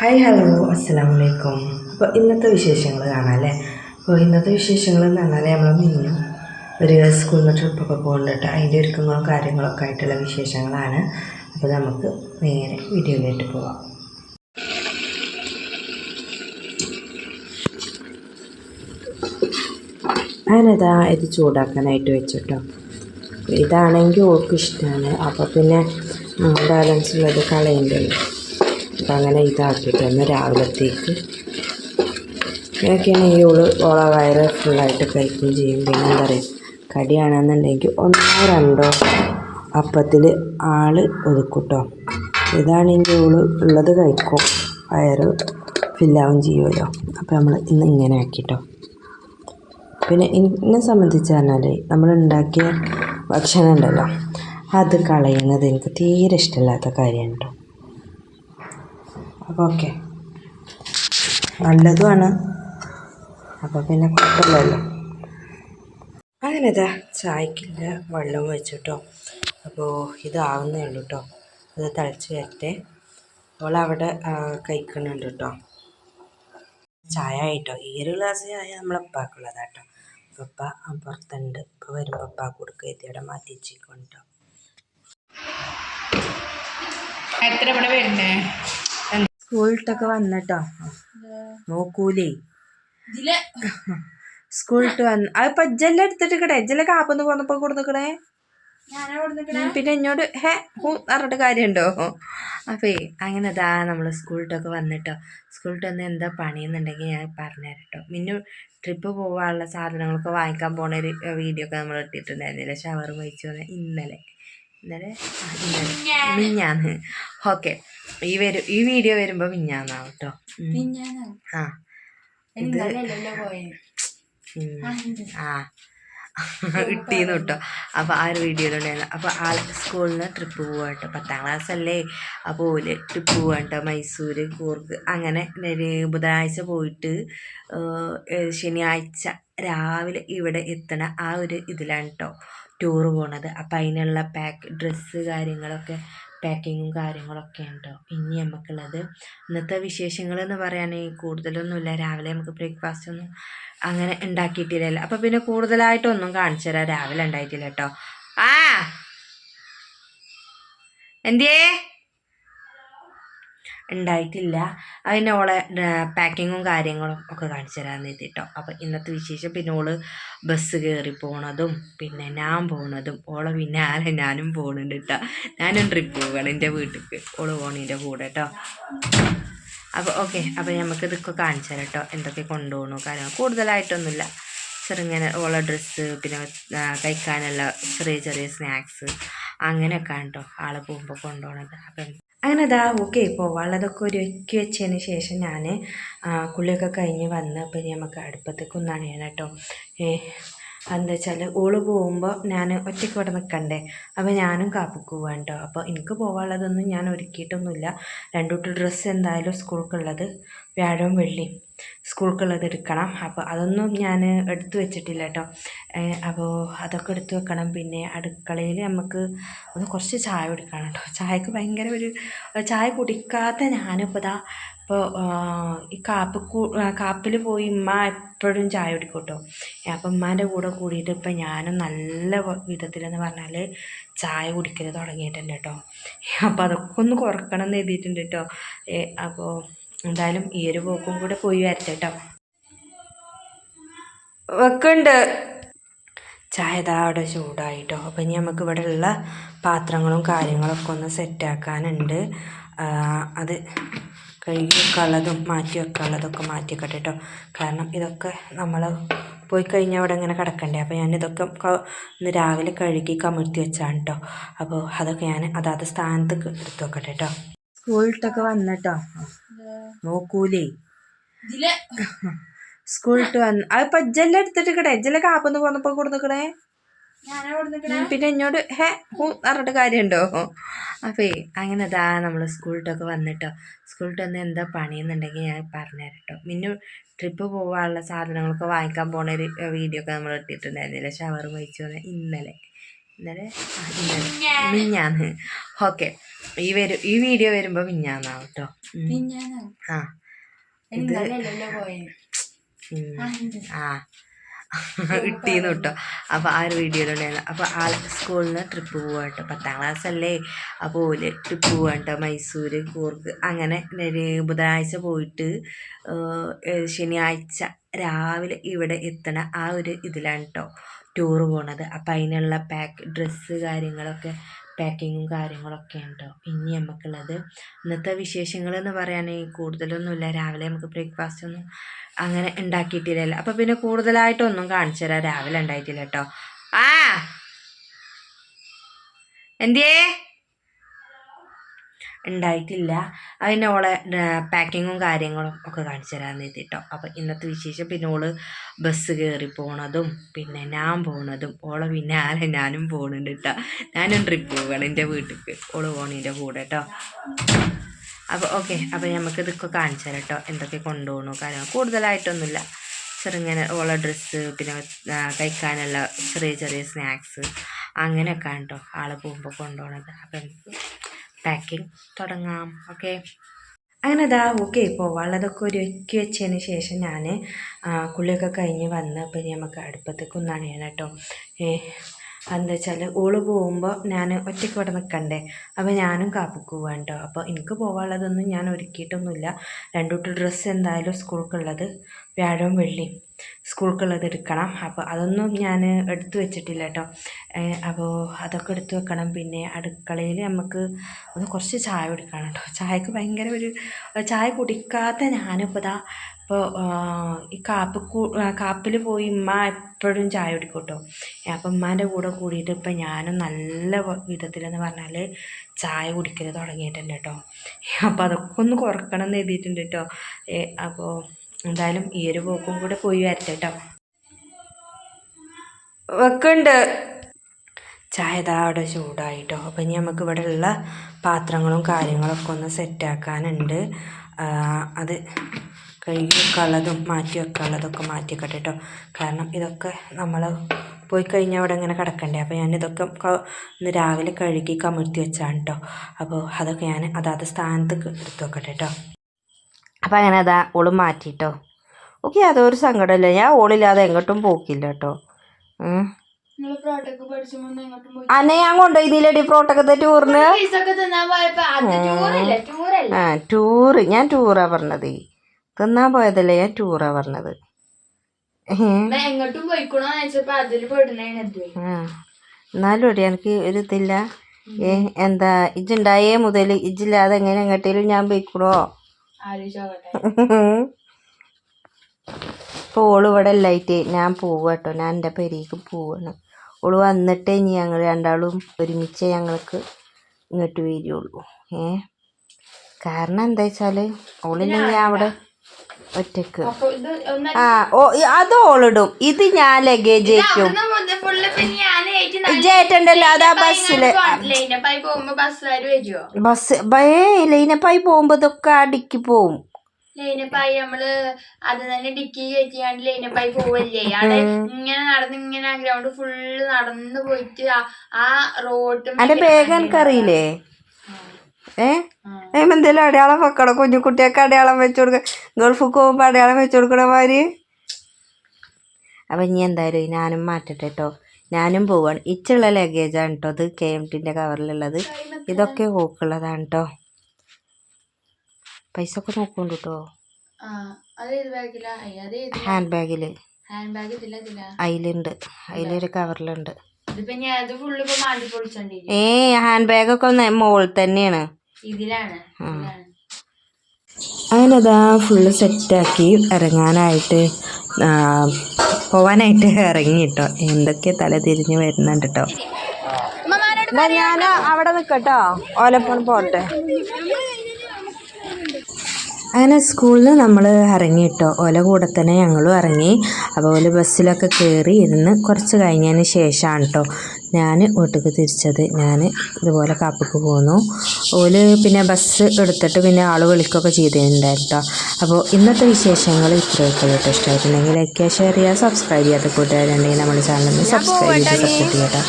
Hi hello അസ്സാം വലൈക്കും അപ്പോൾ ഇന്നത്തെ വിശേഷങ്ങൾ കാണാം അല്ലേ? അപ്പോൾ ഇന്നത്തെ വിശേഷങ്ങൾ എന്ന് പറഞ്ഞാൽ നമ്മൾ മിന്നു ഒരു സ്കൂളിൽ നിന്ന് ട്രിപ്പൊക്കെ പോകുന്നുണ്ട് അതിന്റെ ഒരുക്കങ്ങളും കാര്യങ്ങളൊക്കെ ആയിട്ടുള്ള വിശേഷങ്ങളാണ്. അപ്പോൾ നമുക്ക് നേരെ വീഡിയോയിലേക്ക് പോവാം. ഞാനിതാ ഇത് ചൂടാക്കാനായിട്ട് വെച്ചിട്ടോ. ഇതാണെങ്കിൽ ഓൾക്ക് ഇഷ്ടമാണ് അപ്പോൾ പിന്നെ ബാലൻസ് ഉള്ളത് കളയണ്ടല്ലോ. അപ്പം അങ്ങനെ ഇതാക്കിയിട്ട് തന്നെ രാവിലത്തേക്ക് ഇതൊക്കെയാണ് ഈ ഉൾ ഓള വയറ് ഫുള്ളായിട്ട് കഴിക്കുകയും ചെയ്യും. പിന്നെ എന്താ പറയുക കടിയാണെന്നുണ്ടെങ്കിൽ ഒന്നോ രണ്ടോ അപ്പത്തിൽ ആൾ ഒതുക്കൂട്ടോ ഇതാണെങ്കിൽ ഓൾ ഉള്ളത് കഴിക്കും? വയറ് ഫില്ലാവും ചെയ്യുമല്ലോ അപ്പോൾ നമ്മൾ ഇന്ന് ഇങ്ങനെ ആക്കിട്ടോ പിന്നെ എന്നെ സംബന്ധിച്ച് പറഞ്ഞാൽ നമ്മൾ ഉണ്ടാക്കിയ ഭക്ഷണം ഉണ്ടല്ലോ അത് കളയുന്നത് എനിക്ക് തീരെ ഇഷ്ടമില്ലാത്ത കാര്യമാണ് കേട്ടോ അപ്പോൾ ഓക്കെ. നല്ലതുമാണ്. അപ്പോൾ പിന്നെ കുഴപ്പമില്ലല്ലോ. അങ്ങനെ ഇതാ ചായക്കില്ല വെള്ളം വെച്ചിട്ടോ. അപ്പോൾ ഇതാവുന്നേ ഉള്ളൂ കേട്ടോ ഇത് തിളച്ച് വരട്ടെ. അവളവിടെ കഴിക്കുന്നുണ്ട് കേട്ടോ ചായ ആയിട്ടോ. ഈ ഒരു ഗ്ലാസ് ചായ നമ്മളപ്പാക്കുള്ളതാ കേട്ടോ പപ്പ പുറത്തുണ്ട് ഇപ്പോൾ വരുമ്പോൾ പപ്പ കൊടുക്കുക ഇതിവിടെ മാറ്റി വെച്ചിട്ടുണ്ട് എത്ര ഇവിടെ വരുന്നേ? സ്കൂളിട്ടൊക്കെ വന്നിട്ടോ? നോക്കൂലേ? സ്കൂളിട്ട് വന്ന്. അത് ഇപ്പൊ ജെല്ല് എടുത്തിട്ട് കിടേ എജ്ജെല്ലാം കാപ്പൊന്ന് പോന്നപ്പോ കൊടുക്കണേ പിന്നെ എന്നോട് ഹേ ഹൂ പറഞ്ഞിട്ട് കാര്യമുണ്ടോ അപ്പേ അങ്ങനെ അതാ നമ്മൾ സ്കൂളിട്ടൊക്കെ വന്നിട്ടോ. സ്കൂളിട്ട് വന്ന് എന്താ പണിയെന്നുണ്ടെങ്കിൽ ഞാൻ പറഞ്ഞുതരാം കേട്ടോ മിന്നു ട്രിപ്പ് പോകാനുള്ള സാധനങ്ങളൊക്കെ വാങ്ങിക്കാൻ പോണ ഒരു വീഡിയോ ഒക്കെ നമ്മൾ ഇട്ടിട്ടുണ്ടായിരുന്നില്ല ഷവർ വഹിച്ചു ഇന്നലെ. ഇന്നലെ? മിഞ്ഞാന്ന്. ഓക്കെ. ഈ വരും ഈ വീഡിയോ വരുമ്പോ മിഞ്ഞാന്നാവും കേട്ടോ. ആ. ഇത്. ആ ഇട്ടീന്ന് കേട്ടോ അപ്പോൾ ആ ഒരു വീഡിയോയിലുണ്ടായിരുന്നു അപ്പോൾ ആ സ്കൂളിൽ നിന്ന് ട്രിപ്പ് പോവാട്ടോ പത്താം ക്ലാസ് അല്ലേ? അപ്പോൾ ഓൽ ട്രിപ്പ് പോവാട്ടോ മൈസൂർ കൂർഗ് അങ്ങനെ ബുധനാഴ്ച പോയിട്ട് ശനിയാഴ്ച രാവിലെ ഇവിടെ എത്തണ ആ ഒരു ഇതിലാണ് കേട്ടോ ടൂറ് പോണത്. അപ്പം അതിനുള്ള പാക്ക് ഡ്രസ്സ് കാര്യങ്ങളൊക്കെ പാക്കിങ്ങും കാര്യങ്ങളൊക്കെ ഉണ്ടോ ഇനി നമുക്കുള്ളത് ഇന്നത്തെ വിശേഷങ്ങൾ എന്ന് പറയാണെങ്കിൽ കൂടുതലൊന്നുമില്ല. രാവിലെ നമുക്ക് ബ്രേക്ക്ഫാസ്റ്റ് ഒന്നും അങ്ങനെ ഉണ്ടാക്കിയിട്ടില്ലല്ലോ അപ്പം പിന്നെ കൂടുതലായിട്ടൊന്നും കാണിച്ചു തരാം. രാവിലെ ഉണ്ടായിട്ടില്ല കേട്ടോ ആ! എന്തേ ഉണ്ടായിട്ടില്ല. അതിന്റെ ഓളെ പാക്കിങ്ങും കാര്യങ്ങളും ഒക്കെ കാണിച്ചു തരാമെന്ന് എത്തിട്ടോ അപ്പം ഇന്നത്തെ വിശേഷം പിന്നെ ഓൾ ബസ് കയറി പോണതും പിന്നെ ഞാൻ പോണതും ഓളെ പിന്നെ പിന്നാലെ ഞാനും പോണുണ്ട് കേട്ടോ ഞാനും ട്രിപ്പ് പോവുകയാണ് എന്റെ വീട്ടിലേക്ക് ഓൾ പോണീന്റെ കൂടെ കേട്ടോ അപ്പോൾ ഓക്കെ അപ്പോൾ നമുക്ക് ഇതൊക്കെ കാണിച്ചു തരാം കേട്ടോ എന്തൊക്കെ കൊണ്ടുപോകണു കാര്യങ്ങൾ കൂടുതലായിട്ടൊന്നുമില്ല. ചെറുങ്ങനെ ഓള ഡ്രസ്സ് പിന്നെ കഴിക്കാനുള്ള ചെറിയ ചെറിയ സ്നാക്സ് അങ്ങനെയൊക്കെയാണ് കേട്ടോ ആളെ പോകുമ്പോൾ കൊണ്ടുപോകണത് അപ്പം അങ്ങനെ അതാ ഓക്കെ പോവാനുള്ളതൊക്കെ ഒരുക്കി വെച്ചതിന് ശേഷം ഞാൻ കുളിയൊക്കെ കഴിഞ്ഞ് വന്ന് അപ്പോൾ നമുക്ക് അടുപ്പത്തേക്ക് ഒന്ന് അണിയണം കേട്ടോ എന്താ വെച്ചാൽ ഓൾ പോകുമ്പോൾ ഞാൻ ഒറ്റയ്ക്ക് ഇവിടെ നിൽക്കണ്ടേ അപ്പോൾ ഞാനും കാപ്പിക്ക് പോവാൻ കേട്ടോ അപ്പോൾ എനിക്ക് പോകാനുള്ളതൊന്നും ഞാൻ ഒരുക്കിയിട്ടൊന്നുമില്ല. രണ്ടു ഡ്രസ്സ് എന്തായാലും സ്കൂൾക്കുള്ളത് വ്യാഴവും വെള്ളിയും സ്കൂൾക്കുള്ളത് എടുക്കണം അപ്പോൾ അതൊന്നും ഞാൻ എടുത്തു വെച്ചിട്ടില്ല കേട്ടോ. അപ്പോൾ അതൊക്കെ എടുത്തു വെക്കണം. പിന്നെ അടുക്കളയിൽ നമുക്ക് ഒന്ന് കുറച്ച് ചായ കുടിക്കണം കേട്ടോ. ചായക്ക് ഭയങ്കര ഒരു ചായ കുടിക്കാത്ത ഞാനിപ്പോൾ ഇതാ ഇപ്പോൾ ഈ കാപ്പ് കാപ്പിൽ പോയി ഉമ്മ എപ്പോഴും ചായ കുടിക്കും കേട്ടോ. അപ്പം ഉമ്മാന്റെ കൂടെ കൂടിയിട്ട് ഇപ്പം ഞാനും നല്ല വിധത്തിലെന്ന് പറഞ്ഞാൽ ചായ കുടിക്കൽ തുടങ്ങിയിട്ടുണ്ട് കേട്ടോ. അപ്പോൾ അതൊക്കെ ഒന്ന് കുറക്കണം എന്ന് എഴുതിയിട്ടുണ്ട് കേട്ടോ. അപ്പോൾ എന്തായാലും ഈ ഒരു പോക്കും കൂടെ പോയി വരട്ടെ കേട്ടോ വെക്കുന്നുണ്ട് ചായ ഇതാ അവിടെ ചൂടായിട്ടോ അപ്പം ഇനി നമുക്ക് ഇവിടെ ഉള്ള പാത്രങ്ങളും കാര്യങ്ങളൊക്കെ ഒന്ന് സെറ്റാക്കാനുണ്ട് അത് കഴുകി വെക്കാനുള്ളതും മാറ്റി വെക്കാനുള്ളതൊക്കെ മാറ്റി വെക്കട്ടെ കേട്ടോ കാരണം ഇതൊക്കെ നമ്മൾ പോയി കഴിഞ്ഞാൽ അവിടെ ഇങ്ങനെ കിടക്കണ്ടേ. അപ്പോൾ ഞാൻ ഇതൊക്കെ ഇന്ന് രാവിലെ കഴുകി കമിഴ്ത്തി വെച്ചാണ് കേട്ടോ അപ്പോൾ അതൊക്കെ ഞാൻ അതാത് സ്ഥാനത്ത് എടുത്ത് വെക്കട്ടെ കേട്ടോ സ്കൂളിട്ടൊക്കെ വന്നിട്ടോ? നോക്കൂലേ. സ്കൂളിട്ട് വന്ന്. അത് ഇപ്പൊ എജ്ജെല്ലാം എടുത്തിട്ട് കിടേ ജെല്ല കാപ്പൊന്ന് പോന്നപ്പോ കൊടുക്കണേ പിന്നെ എന്നോട് ഹേ പറഞ്ഞിട്ട് കാര്യമുണ്ടോ അപ്പേ അങ്ങനെ അതാ നമ്മൾ സ്കൂളിട്ടൊക്കെ വന്നിട്ടോ. സ്കൂളിട്ട് വന്ന് എന്താ പണിയെന്നുണ്ടെങ്കിൽ ഞാൻ പറഞ്ഞുതരാം കേട്ടോ മിന്നു ട്രിപ്പ് പോകാനുള്ള സാധനങ്ങളൊക്കെ വാങ്ങിക്കാൻ പോണ ഒരു വീഡിയോ ഒക്കെ നമ്മൾ ഇട്ടിട്ടുണ്ടായിരുന്നില്ല? ഷവർ വഹിച്ചു ഇന്നലെ. ഇന്നലെ? ഇന്നലെ. മിഞ്ഞാന്ന്. ഓക്കെ. ഈ വരും ഈ വീഡിയോ വരുമ്പോ മിഞ്ഞാന്നാവും കേട്ടോ ആ. ഇത് ഉം. ആ ഇട്ടീന്ന് കേട്ടോ അപ്പോൾ ആ ഒരു വീഡിയോയിലുണ്ടായിരുന്നു അപ്പോൾ ആ സ്കൂളിൽ നിന്ന് ട്രിപ്പ് പോവാ കേട്ടോ പത്താം ക്ലാസ് അല്ലേ? അപ്പോൾ ഓൽ ട്രിപ്പ് പോവാ കേട്ടോ മൈസൂർ കൂർഗ് അങ്ങനെ ബുധനാഴ്ച പോയിട്ട് ശനിയാഴ്ച രാവിലെ ഇവിടെ എത്തണ ആ ഒരു ഇതിലാണ് കേട്ടോ ടൂറ് പോണത്. അപ്പം അതിനുള്ള പാക്ക് ഡ്രസ്സ് കാര്യങ്ങളൊക്കെ പാക്കിങ്ങും കാര്യങ്ങളൊക്കെ ഉണ്ടോ ഇനി നമുക്കുള്ളത് ഇന്നത്തെ വിശേഷങ്ങൾ എന്ന് കൂടുതലൊന്നുമില്ല. രാവിലെ നമുക്ക് ബ്രേക്ക്ഫാസ്റ്റ് ഒന്നും അങ്ങനെ ഉണ്ടാക്കിയിട്ടില്ലല്ലോ. അപ്പം പിന്നെ കൂടുതലായിട്ടൊന്നും കാണിച്ചു തരാം. രാവിലെ ഉണ്ടായിട്ടില്ല കേട്ടോ. ആ! എന്തിയേ? ഉണ്ടായിട്ടില്ല. അതിന് ഓളെ പാക്കിങ്ങും കാര്യങ്ങളും ഒക്കെ കാണിച്ചു തരാമെന്ന് എഴുതിട്ടോ അപ്പം ഇന്നത്തെ വിശേഷം പിന്നെ ഓൾ ബസ് കയറി പോണതും പിന്നെ ഞാൻ പോണതും ഓളെ പിന്നെ പിന്നാലെ ഞാനും പോണുണ്ട് കേട്ടോ ഞാനും ട്രിപ്പ് പോവുകയാണ് എന്റെ വീട്ടിലേക്ക് ഓൾ പോണിന്റെ കൂടെ കേട്ടോ അപ്പോൾ ഓക്കെ അപ്പോൾ നമുക്ക് ഇതൊക്കെ കാണിച്ചു തരാം കേട്ടോ എന്തൊക്കെ കൊണ്ടുപോകണു കാര്യങ്ങൾ കൂടുതലായിട്ടൊന്നുമില്ല. ചെറുങ്ങനെ ഓളെ ഡ്രസ്സ് പിന്നെ കഴിക്കാനുള്ള ചെറിയ ചെറിയ സ്നാക്സ് അങ്ങനെയൊക്കെയാണ് കേട്ടോ ആൾ പോകുമ്പോൾ കൊണ്ടുപോകണത് അപ്പം പാക്കിംഗ് തുടങ്ങാം. ഓക്കെ അങ്ങനെ ഇതാ ഓക്കെ ഇപ്പോൾ പോവാനുള്ളതൊക്കെ ഒരുക്കി വെച്ചതിന് ശേഷം ഞാൻ കുളിയൊക്കെ കഴിഞ്ഞ് വന്ന് അപ്പം ഞമ്മക്ക് അടുപ്പത്തേക്ക് ഒന്ന് അണിയണം കേട്ടോ. ഏ എന്താ വെച്ചാൽ ഓൾ പോകുമ്പോൾ ഞാൻ ഒറ്റയ്ക്ക് ഇവിടെ നിൽക്കണ്ടേ അപ്പോൾ ഞാനും കാപ്പിക്ക് പോവാൻ കേട്ടോ അപ്പോൾ എനിക്ക് പോകാനുള്ളതൊന്നും ഞാൻ ഒരുക്കിയിട്ടൊന്നുമില്ല. രണ്ടു കൂട്ടം ഡ്രസ്സ് എന്തായാലും സ്കൂൾക്കുള്ളത് വ്യാഴവും വെള്ളിയും സ്കൂൾക്കുള്ളത് എടുക്കണം. അപ്പോൾ അതൊന്നും ഞാൻ എടുത്തു വെച്ചിട്ടില്ല കേട്ടോ അപ്പോൾ അതൊക്കെ എടുത്തു വെക്കണം. പിന്നെ അടുക്കളയിൽ നമുക്ക് ഒന്ന് കുറച്ച് ചായ കുടിക്കണം കേട്ടോ ചായക്ക് ഭയങ്കര ഒരു ചായ കുടിക്കാത്ത ഞാനിപ്പോൾ ഇതാ ഇപ്പോൾ ഈ കാപ്പ് കാപ്പിൽ പോയി ഉമ്മ എപ്പോഴും ചായ കുടിക്കും കേട്ടോ ഉമ്മാന്റെ കൂടെ കൂടിയിട്ട് ഇപ്പം ഞാനും നല്ല വിധത്തിലെന്ന് പറഞ്ഞാൽ ചായ കുടിക്കൽ തുടങ്ങിയിട്ടുണ്ട് കേട്ടോ അപ്പോൾ അതൊക്കെ ഒന്ന് കുറക്കണം എന്ന് എഴുതിയിട്ടുണ്ട് കേട്ടോ അപ്പോൾ എന്തായാലും ഈ ഒരു പോക്കും കൂടെ പോയി വരട്ടെ കേട്ടോ വെക്കുന്നുണ്ട് ചായ ഇതാ അവിടെ ചൂടായിട്ടോ അപ്പം ഇനി നമുക്ക് ഇവിടെ ഉള്ള പാത്രങ്ങളും കാര്യങ്ങളൊക്കെ ഒന്ന് സെറ്റാക്കാനുണ്ട് അത് കഴുകി വെക്കാനുള്ളതും മാറ്റി വെക്കാനുള്ളതൊക്കെ മാറ്റി വെക്കട്ടെ കേട്ടോ കാരണം ഇതൊക്കെ നമ്മൾ പോയി കഴിഞ്ഞാൽ അവിടെ ഇങ്ങനെ കിടക്കണ്ടേ. അപ്പോൾ ഞാൻ ഇതൊക്കെ ഇന്ന് രാവിലെ കഴുകി കമിഴ്ത്തി വെച്ചാണ് കേട്ടോ അപ്പോൾ അതൊക്കെ ഞാൻ അതാത് സ്ഥാനത്ത് എടുത്ത് വെക്കട്ടെ കേട്ടോ അപ്പോൾ അങ്ങനെ അതാ ഓൾ മാറ്റിട്ടോ ഓക്കെ അതൊരു സങ്കടമില്ല ഞാൻ ഓളില്ലാതെ എങ്ങോട്ടും പോക്കില്ല കേട്ടോ അന്നെ ഞാൻ കൊണ്ടുപോയില്ലേ പ്രോട്ടക്കത്തെ ടൂറിന് ആ ടൂറ് ഞാൻ ടൂറാ പറഞ്ഞത്. തിന്നാൻ പോയതല്ലേ ഞാൻ ടൂറാ പറഞ്ഞത്. എന്നാലും എടി എനിക്ക് ഒരു ഇതില്ല. ഏ എന്താ ഇജ്ജുണ്ടായേ മുതൽ ഇജ്ജില്ലാതെ എങ്ങനെ എങ്ങോട്ടേലും ഞാൻ പോയിക്കണോ. ഇപ്പൊ ഇപ്പോൾ ഓൾ ഇവിടെ ഇല്ലായിട്ട് ഞാൻ പോവുക കേട്ടോ ഞാൻ എന്റെ പെരേക്ക് പോവാണ്. ഓൾ വന്നിട്ടേ ഇനി ഞങ്ങൾ രണ്ടാളും ഒരുമിച്ച് ഞങ്ങൾക്ക് ഇങ്ങോട്ട് വരികയുള്ളൂ ഏ? കാരണം എന്താ വെച്ചാൽ ഓളില്ലെങ്കിൽ ഞാൻ അവിടെ ഒറ്റയ്ക്ക്. ആ ഓ അത് ഓളിടും ഇത് ഞാൻ ലഗേജ് ആയിരിക്കും ഇജേറ്റുണ്ടല്ലോ അതാ ബസ്സിൽ. ബസ് ബയേ ലൈനപ്പായി പോകുമ്പോ ഇതൊക്കെ അടിക്ക് പോവും. ലൈനപ്പായി നമ്മൾ അത് തന്നെ ഡിക്കി കയറ്റിയാണ്ട് ലൈനപ്പായി പോവല്ലേ? അവിടെ ഇങ്ങനെ നടന്ന് ഇങ്ങനെ ഗ്രൗണ്ട് ഫുള്ള് നടന്ന് പോയിട്ട് ആ- റോഡ് ബാഗ് എനിക്കറിയില്ലേ? ഏ? എന്തേലും അടയാളം വെക്കണം? കുഞ്ഞു കുട്ടിയൊക്കെ അടയാളം വെച്ച് കൊടുക്കുക ഗൾഫിൽ പോകുമ്പോൾ അടയാളം വെച്ച് കൊടുക്കണ മാതിരി? അപ്പം ഇനി എന്തായാലും ഞാനും മാറ്റട്ടെ കേട്ടോ ഞാനും പോവാണ്. ഇച്ചുള്ള ലഗേജാണ് കേട്ടോ അത് കെ എം ടിന്റെ കവറിലുള്ളത് ഇതൊക്കെ ഓക്കുള്ളതാണ് കേട്ടോ പൈസ ഒക്കെ നോക്കുന്നുണ്ട് കേട്ടോ ഹാൻഡ് ബാഗിൽ അതിലുണ്ട് അതിലൊരു കവറിലുണ്ട് ഏ ഹാൻഡ് ബാഗൊക്കെ മോൾ തന്നെയാണ്. ഇതിലാണ് ഇതിലാണ്. അങ്ങനെ അതാ ഫുള്ള് സെറ്റാക്കി ഇറങ്ങാനായിട്ട് പോവാനായിട്ട് ഇറങ്ങി കേട്ടോ എന്തൊക്കെ തല തിരിഞ്ഞ് വരുന്നുണ്ട് കേട്ടോ ഞാൻ അവിടെ നിൽക്കട്ടോ ഓലപ്പോൾ പോട്ടെ. അങ്ങനെ സ്കൂളിൽ നമ്മൾ ഇറങ്ങി കേട്ടോ ഓല കൂടെ തന്നെ ഞങ്ങളും ഇറങ്ങി. അതുപോലെ ബസ്സിലൊക്കെ കയറി ഇരുന്ന് കുറച്ച് കഴിഞ്ഞതിന് ശേഷമാണ് കേട്ടോ ഞാൻ വീട്ടിലേക്ക് തിരിച്ചത്. ഞാൻ ഇതുപോലെ കാപ്പിക്ക് പോന്നു. ഓൽ പിന്നെ ബസ് എടുത്തിട്ട് പിന്നെ ആൾ വിളിക്കുകയൊക്കെ ചെയ്തിട്ടുണ്ടായിരുന്നു കേട്ടോ അപ്പോൾ ഇന്നത്തെ വിശേഷങ്ങൾ ഇത്രയൊക്കെ കേട്ടോ ഇഷ്ടമായിട്ടുണ്ടെങ്കിൽ ലൈക്ക് ഷെയർ ചെയ്യുക സബ്സ്ക്രൈബ് ചെയ്യാത്ത കൂട്ടുകാരുണ്ടെങ്കിൽ നമ്മുടെ ചാനൽ സബ്സ്ക്രൈബ് ചെയ്ത് സപ്പോർട്ട് ചെയ്യാം